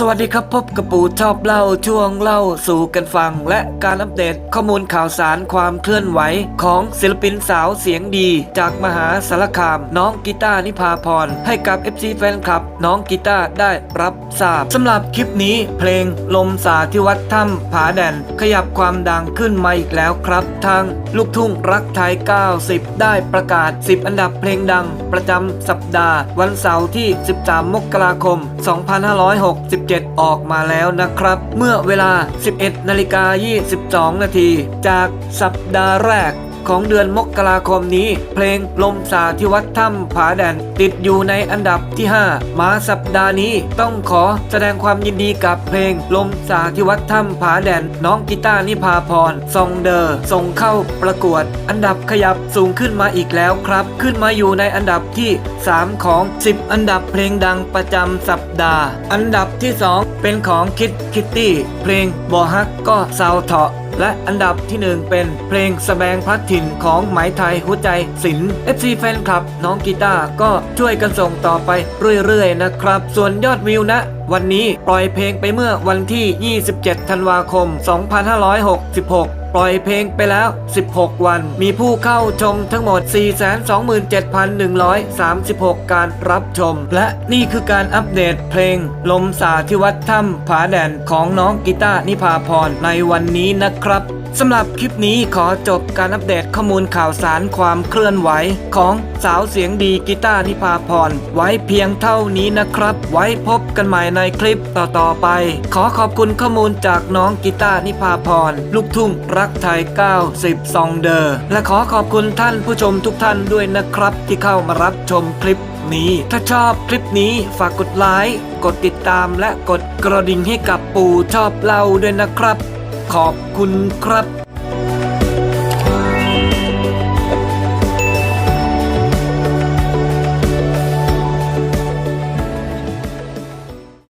สวัสดีครับพบกับปู่ชอบเล่าช่วงเล่าสู่กันฟัง และการอัปเดตข้อมูลข่าวสารความเคลื่อนไหว ของศิลปินสาวเสียงดี จากมหาสารคาม น้องกีตาร์นิพาพร ให้กับ FC แฟนคลับ น้องกีตาร์ได้รับทราบสำหรับคลิปนี้เพลงลมสาที่วัดถ้ำผาแดน ขยับความดังขึ้นมาอีกแล้วครับ ทางลูกทุ่งรักไทย 90 ได้ประกาศ 10 อันดับเพลงดัง ประจำสัปดาห์ วันเสาร์ที่ 13 มกราคม7 ออกมาแล้วนะครับ เมื่อเวลา 11นาฬิกา22 นาที จากสัปดาห์แรก ของเดือนมกราคมนี้ เพลงลมสาที่วัดถ้ำผาแดนติดอยู่ในอันดับที่ 5 มาสัปดาห์นี้ต้องขอแสดงความยินดีกับเพลงลมสาที่วัดถ้ำผาแดนน้องกีตาร์นิพาพรซองเดอร์ส่งเข้าประกวด อันดับขยับสูงขึ้นมาอีกแล้วครับ ขึ้นมาอยู่ในอันดับที่ 3 ของ 10 อันดับเพลงดังประจำสัปดาห์ อันดับที่ 2 เป็นของคิดคิตตี้เพลงบอฮักก็ซาวเถาะ และอันดับที่ 1 เป็นเพลงสแบงพลัดถิ่นของไหมไทยหัวใจศิลป์ FC แฟนคลับ น้องกีตาร์ก็ช่วยกันส่งต่อไปเรื่อยๆนะครับ ส่วนยอดวิวนะวันนี้ปล่อยเพลงไปเมื่อวันที่ 27 ธันวาคม 2566ปล่อยเพลงไปแล้ว 16 วัน มีผู้เข้าชมทั้งหมด 427,136 การรับชม และนี่คือการอัปเดตเพลง ลมสาที่วัดถ้ำผาแดนของน้องกีตาร์นิพาพรในวันนี้นะครับ สำหรับคลิปนี้ขอจบการอัปเดตข้อมูลข่าวสารความเคลื่อนไหว ของสาวเสียงดีกีตาร์นิพาพร ไว้เพียงเท่านี้นะครับ ไว้พบกันใหม่ในคลิปต่อๆไป ขอขอบคุณข้อมูลจากน้องกีตาร์นิพาพร ลูกทุ่งรักไทย 90 ซองเดอร์ และขอขอบคุณท่านผู้ชมทุกท่านด้วยนะครับ ที่เข้ามารับชมคลิปนี้ถ้าชอบคลิปนี้ฝากกดไลค์กดติดตามและกดกระดิ่งให้กับปู่ชอบเล่าด้วยนะครับ ขอบคุณครับ